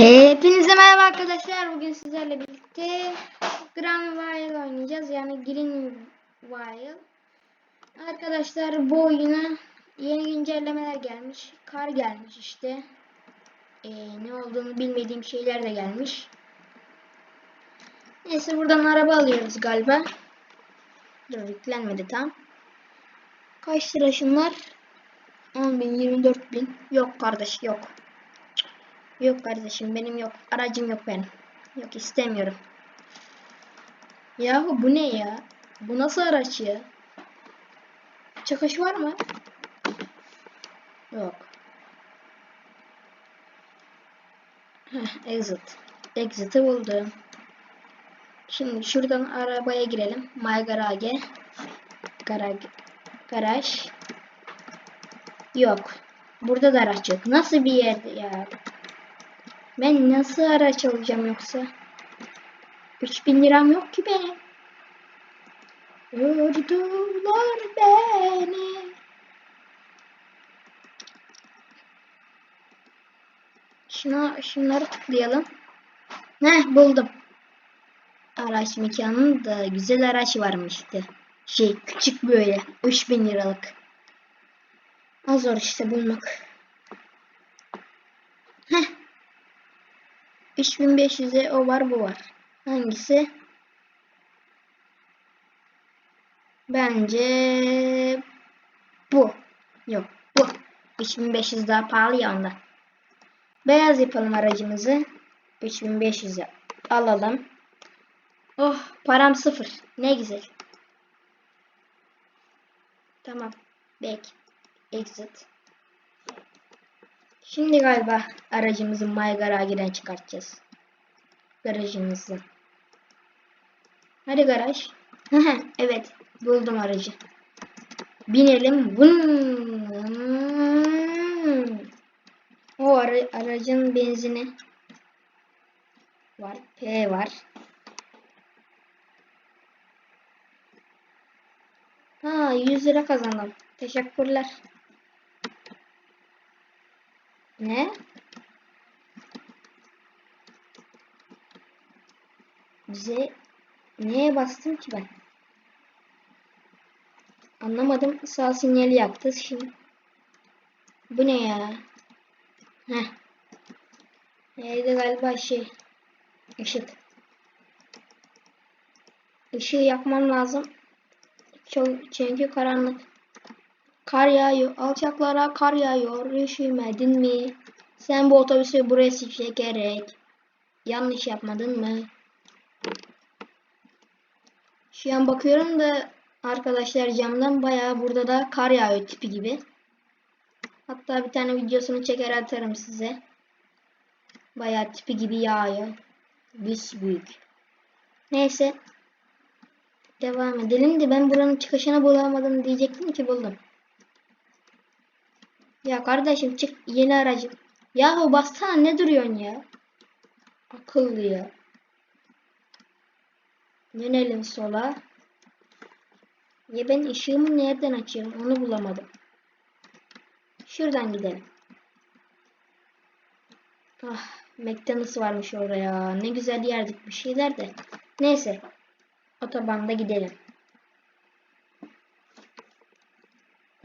Hepinize merhaba arkadaşlar. Bugün sizlerle birlikte Grand Wild oynayacağız. Yani Green Wild. Arkadaşlar bu oyuna yeni güncellemeler gelmiş. Kar gelmiş işte. Ee, ne olduğunu bilmediğim şeyler de gelmiş. Neyse buradan araba alıyoruz galiba. Dur yüklenmedi tam. Kaç lira şunlar? 10 bin, 24 bin. Yok kardeş yok. Yok kardeşim benim yok. Aracım yok benim. Yok istemiyorum. Yahu bu ne ya? Bu nasıl araç ya? Çıkış var mı? Yok. Heh, exit. Exit'i buldum. Şimdi şuradan arabaya girelim. My Garage. Garaj. Garaj. Yok. Burada da araç yok. Nasıl bir yerde ya? Ben nasıl araç alacağım yoksa? 3000 liram yok ki benim. Vurdular beni. Şuna, şunları tıklayalım. Heh buldum. Araç mekanın da güzel araç varmıştı. Şey küçük böyle 3000 liralık. Az zor işte bulmak. Heh 3500'e o var bu var. Hangisi? Bence bu. Yok bu. 3500 daha pahalı ya ondan. Beyaz yapalım aracımızı. 3500'e alalım. Oh param sıfır. Ne güzel. Tamam. Back. Exit. Şimdi galiba aracımızı My Garage'den çıkartacağız. Garajımızı. Hadi garaj. evet. Buldum aracı. Binelim. Vın. O ara aracın benzini var. P var. Ha 100 lira kazandım. Teşekkürler. Ne? Bize neye bastım ki ben? Anlamadım. Sağ sinyali yaktı şimdi. Bu ne ya? Heh. Evde galiba şey. Işık. Işığı yakmam lazım. Çok, çünkü karanlık. Kar yağıyor. Alçaklara kar yağıyor. Üşümedin mi? Sen bu otobüsü buraya çekerek yanlış yapmadın mı? Şu an bakıyorum da arkadaşlar camdan bayağı burada da kar yağıyor tipi gibi. Hatta bir tane videosunu çeker atarım size. Bayağı tipi gibi yağıyor. Büs büyük. Neyse. Devam edelim de ben buranın çıkışını bulamadım diyecektim ki buldum. Ya kardeşim çık yeni aracım. Yahu bassana ne duruyorsun ya? Akıllı ya. Yönelim sola. Ya ben ışığımı nereden açıyorum onu bulamadım. Şuradan gidelim. Ah, McDonald's varmış orada ya. Ne güzel yerdik bir şeyler de. Neyse. Otobanda gidelim.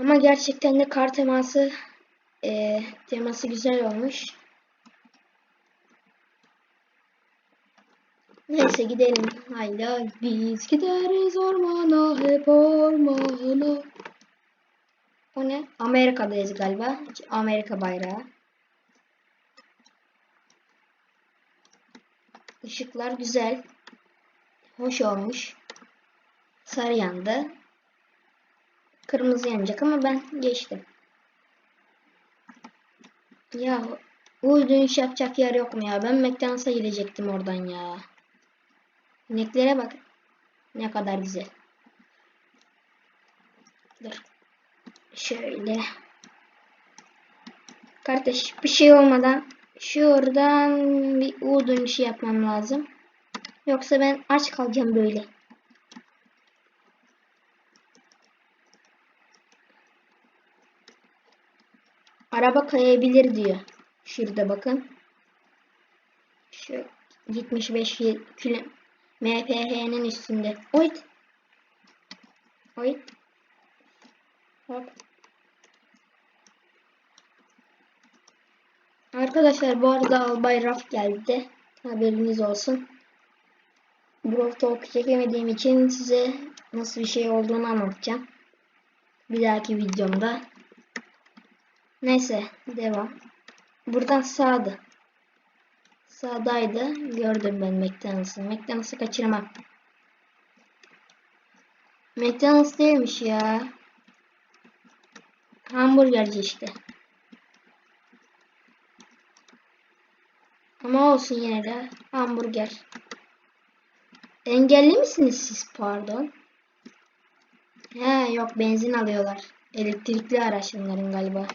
Ama gerçekten de kar teması e, teması güzel olmuş. Neyse gidelim. Hayda biz gideriz ormana hep ormana. O ne? Amerika'dayız galiba. Amerika bayrağı. Işıklar güzel. Hoş olmuş. Sarı yandı. Kırmızı yanacak ama ben geçtim. Ya bu dönüş yapacak yer yok mu ya? Ben McDonald's'a gidecektim oradan ya. İneklere bak. Ne kadar güzel. Dur. Şöyle. Kardeş bir şey olmadan şuradan bir U dönüşü yapmam lazım. Yoksa ben aç kalacağım böyle. Araba kayabilir diyor. Şurada bakın. Şu 75 kilo MPH'nin üstünde. Oyt. Oyt. Hop. Arkadaşlar bu arada Albay Raf geldi. Haberiniz olsun. Brawl Talk çekemediğim için size nasıl bir şey olduğunu anlatacağım. Bir dahaki videomda. Neyse devam. Buradan sağdı. Sağdaydı. Gördüm ben McDonald's'ı. McDonald's'ı kaçırmam. McDonald's değilmiş ya. Hamburgerci işte. Ama olsun yine de hamburger. Engelli misiniz siz pardon? He yok benzin alıyorlar. Elektrikli araç bunların galiba.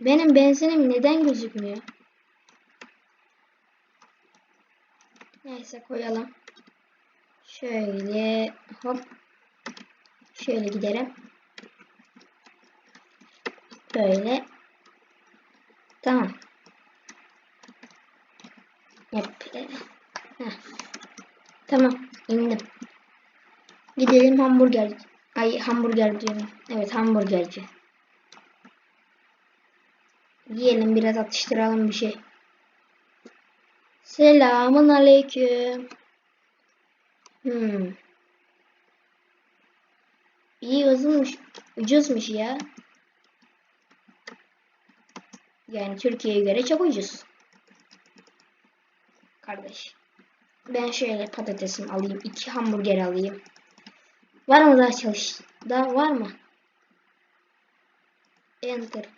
Benim benzinim neden gözükmüyor? Neyse koyalım. Şöyle hop. Şöyle gidelim. Böyle. Tamam. Yap. Heh. Tamam. indim. Gidelim hamburger. Ay hamburger diyorum. Evet hamburgerci. Yiyelim biraz atıştıralım bir şey. Selamun aleyküm. Hmm. İyi uzunmuş. Ucuzmuş ya. Yani Türkiye'ye göre çok ucuz. Kardeş. Ben şöyle patatesimi alayım. iki hamburger alayım. Var mı daha çalış? Daha var mı? Enter.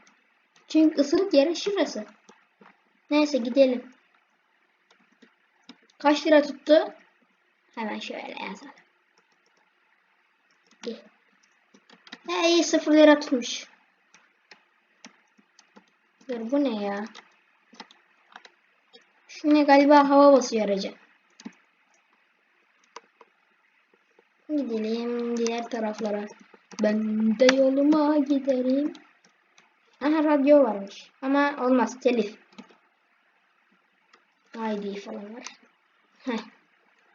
Çünkü ısırık yeri şurası. Neyse gidelim. Kaç lira tuttu? Hemen şöyle yazalım. He iyi 0 lira tutmuş. Dur bu ne ya? Şimdi galiba hava basıyor araca. Gidelim diğer taraflara. Ben de yoluma giderim. Aha radyo varmış. Ama olmaz telif. ID falan var. Heh.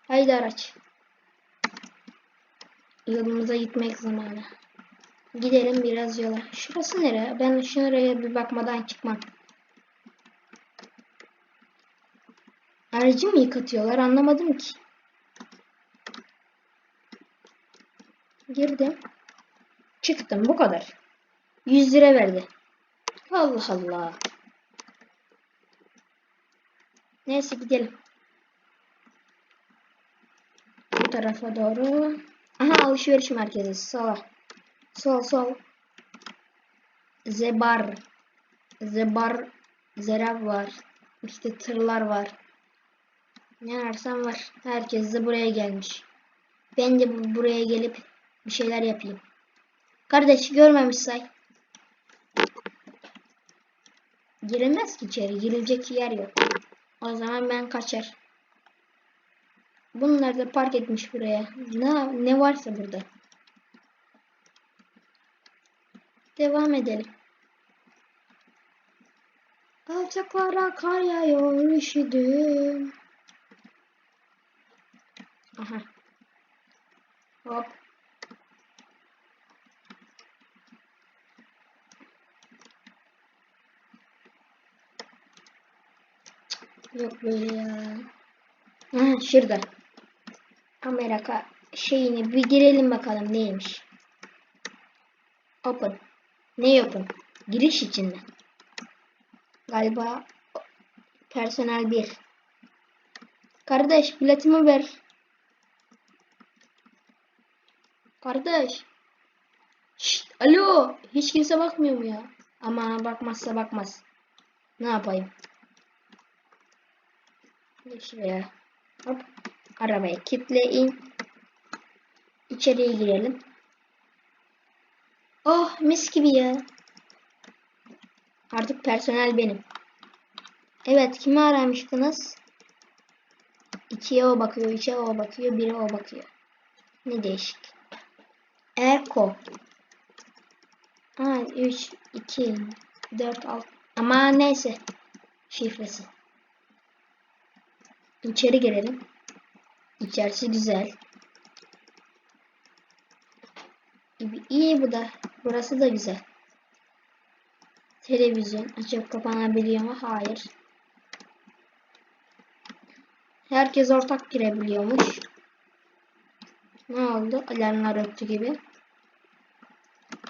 Haydi araç. Yolumuza gitmek zamanı. Gidelim biraz yola. Şurası nere? Ben şuraya bir bakmadan çıkmam. Aracı mı yıkatıyorlar anlamadım ki. Girdim. Çıktım bu kadar. 100 lira verdi. Allah Allah. Neyse gidelim. Bu tarafa doğru. Aha alışveriş merkezi. Sola. Sol sol. Zebar. Zebar. Zerab var. İşte tırlar var. Ne ararsan var. Herkes de buraya gelmiş. Ben de bu- buraya gelip bir şeyler yapayım. Kardeş görmemiş say. Girilmez ki içeri. Girilecek yer yok. O zaman ben kaçar. Bunlar da park etmiş buraya. Ne, ne varsa burada. Devam edelim. Alçaklara kar yağıyor üşüdüm. Aha. Hop. Yok böyle ya. Ha, şurada. Amerika şeyini bir girelim bakalım neymiş. Open. Ne open? Giriş için? Galiba personel 1. Kardeş biletimi ver. Kardeş. Şşt, alo. Hiç kimse bakmıyor mu ya? Ama bakmazsa bakmaz. Ne yapayım? Geç şuraya. Hop. Arabaya kilitleyin. İçeriye girelim. Oh mis gibi ya. Artık personel benim. Evet kimi aramıştınız? İkiye o bakıyor, üçe o bakıyor, bire o bakıyor. Ne değişik. Eko. Ha 3, 2, 4, 6. Ama neyse. Şifresi. İçeri girelim. İçerisi güzel. İyi, bu da. Burası da güzel. Televizyon açıp kapanabiliyor mu? Hayır. Herkes ortak girebiliyormuş. Ne oldu? Alarmlar öttü gibi.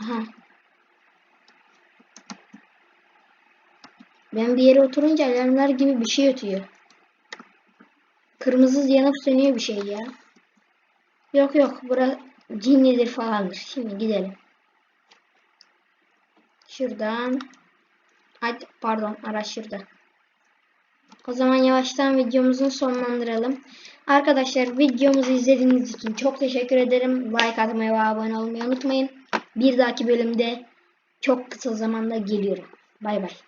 Aha. Ben bir yere oturunca alarmlar gibi bir şey ötüyor. Kırmızı yanıp sönüyor bir şey ya. Yok yok. Bura cinlidir falandır. Şimdi gidelim. Şuradan. Hadi pardon araç şurada. O zaman yavaştan videomuzu sonlandıralım. Arkadaşlar videomuzu izlediğiniz için çok teşekkür ederim. Like atmayı ve abone olmayı unutmayın. Bir dahaki bölümde çok kısa zamanda geliyorum. Bay bay.